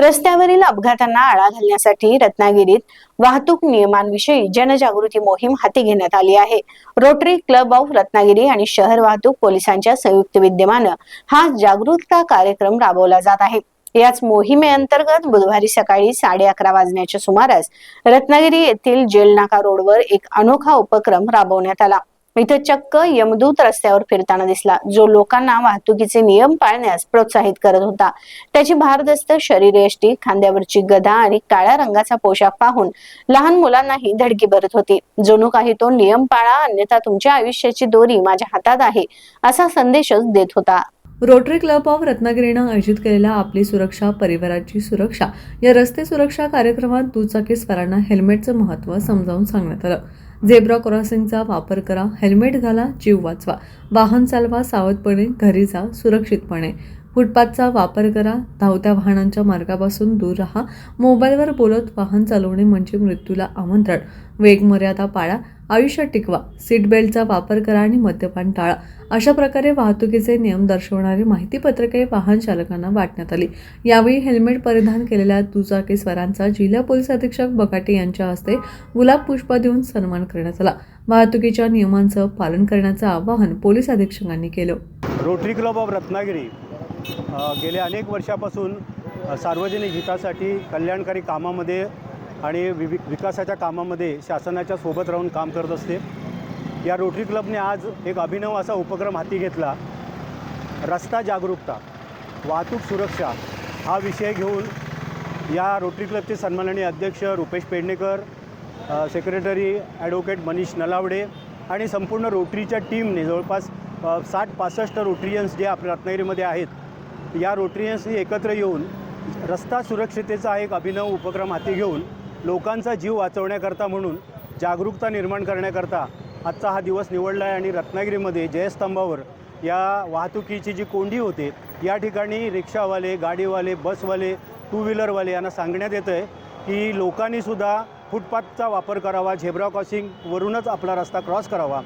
रस्त्यावरील अपघातांना आळा घालण्यासाठी रत्नागिरीत वाहतूक नियमांविषयी जनजागृती मोहीम हाती घेण्यात आली आहे. रोटरी क्लब ऑफ रत्नागिरी आणि शहर वाहतूक पोलिसांच्या संयुक्त विद्यमानं हा जागरूकता कार्यक्रम राबवला जात आहे. याच मोहिमेअंतर्गत बुधवारी सकाळी साडे अकरा वाजण्याच्या सुमारास रत्नागिरी येथील जेलनाका रोडवर एक अनोखा उपक्रम राबवण्यात आला. इथं चक्क यमदूत रस्त्यावर फिरताना दिसला. जो लोकांना वाहतुकीचे नियम पाळण्यास प्रोत्साहित करत होता. त्याची भारदस्त शरीरयष्टी खांद्यावरची गदा आणि काळ्या रंगाचा पोशाख पाहून लहान मुलांनाही धडकी भरत होती. जणू काही तो नियम पाळा अन्यथा तुमच्या आयुष्याची दोरी माझ्या हातात आहे असा संदेशच देत होता. रोटरी क्लब ऑफ रत्नागिरीनं आयोजित केलेल्या आपली सुरक्षा परिवाराची सुरक्षा या रस्ते सुरक्षा कार्यक्रमात दुचाकीस्वारांना हेल्मेटचं महत्त्व समजावून सांगण्यात आलं. झेब्रा क्रॉसिंगचा वापर करा हेल्मेट घाला जीव वाचवा. वाहन चालवा सावधपणे घरी जा सुरक्षितपणे. फुटपाथचा वापर करा धावत्या वाहनांच्या मार्गापासून दूर राहा मोबाईलवर बोलत वाहन चालवणे म्हणजे मृत्यूला आमंत्रण. वेग मर्यादा पाळा आयुष्य टिकवा सीट बेल्टचा वापर करा आणि मद्यपान टाळा. अशा प्रकारे वाहतुकीचे नियम दर्शवणारी माहितीपत्रके वाहन चालकांना वाटण्यात आली. यावेळी हेल्मेट परिधान केलेल्या दुचाकीस्वारांचा जिल्हा पोलीस अधीक्षक बकाटे यांच्या हस्ते गुलाब पुष्प देऊन सन्मान करण्यात आला. वाहतुकीच्या नियमांचं पालन करण्याचं आवाहन पोलीस अधीक्षकांनी केलं. रोटरी क्लब ऑफ रत्नागिरी गेल्या अनेक वर्षापासून सार्वजनिक हितासाठी कल्याणकारी कामामध्ये आणि विवि विकासाच्या कामामध्ये शासनाच्या सोबत राहून काम करत असते. या रोटरी क्लबने आज एक अभिनव असा उपक्रम हाती घेतला. रस्ता जागरूकता वाहतूक सुरक्षा हा विषय घेऊन या रोटरी क्लबचे सन्माननीय अध्यक्ष रुपेश पेडणेकर सेक्रेटरी ॲडव्होकेट मनीष नलावडे आणि संपूर्ण रोटरीच्या टीमने जवळपास साठ पासष्ट रोटरियन्स जे आपल्या रत्नागिरीमध्ये आहेत या रोटरियन्सनी एकत्र येऊन रस्ता सुरक्षितेचा एक अभिनव उपक्रम हाती घेऊन लोकांचा जीव वाचवण्याकरता म्हणून जागरूकता निर्माण करण्याकरता आजचा हा दिवस निवडला आहे. आणि रत्नागिरीमध्ये जयस्तंभावर या वाहतुकीची जी कोंडी होते या ठिकाणी रिक्षावाले गाडीवाले बसवाले टू व्हीलरवाले यांना सांगण्यात येतं आहे की लोकांनीसुद्धा फुटपाथचा वापर करावा झेब्रा क्रॉसिंगवरूनच आपला रस्ता क्रॉस करावा.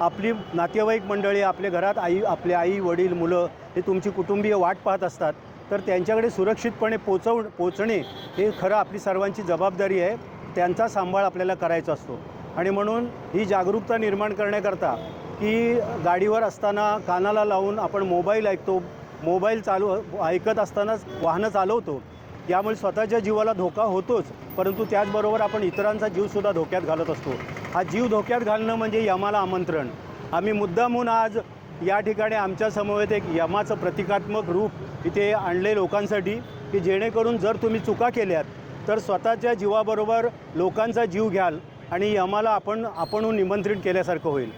आपली नातेवाईक मंडळी आपल्या घरात आई आपले आई वडील मुलं हे तुमची कुटुंबीय वाट पाहत असतात. तर त्यांच्याकडे सुरक्षितपणे पोचव पोचणे हे खरं आपली सर्वांची जबाबदारी आहे. त्यांचा सांभाळ आपल्याला करायचा असतो. आणि म्हणून ही जागरूकता निर्माण करण्याकरता की गाडीवर असताना कानाला लावून आपण मोबाईल ऐकतो मोबाईल चालू ऐकत असतानाच वाहनं चालवतो. यामुळे स्वतःच्या जीवाला धोका होतोच परंतु त्याचबरोबर आपण इतरांचा जीवसुद्धा धोक्यात घालत असतो. हा जीव धोक्यात घालणं म्हणजे यमाला आमंत्रण. आम्ही मुद्दामून आज या ठिकाणी आमच्यासमवेत एक यमाचं प्रतिकात्मक रूप इथे आणले लोकांसाठी की जेणेकरून जर तुम्ही चुका केल्यात तर स्वतःच्या जीवाबरोबर लोकांचा जीव घ्याल आणि यमाला आपण आपणहून निमंत्रित केल्यासारखं होईल.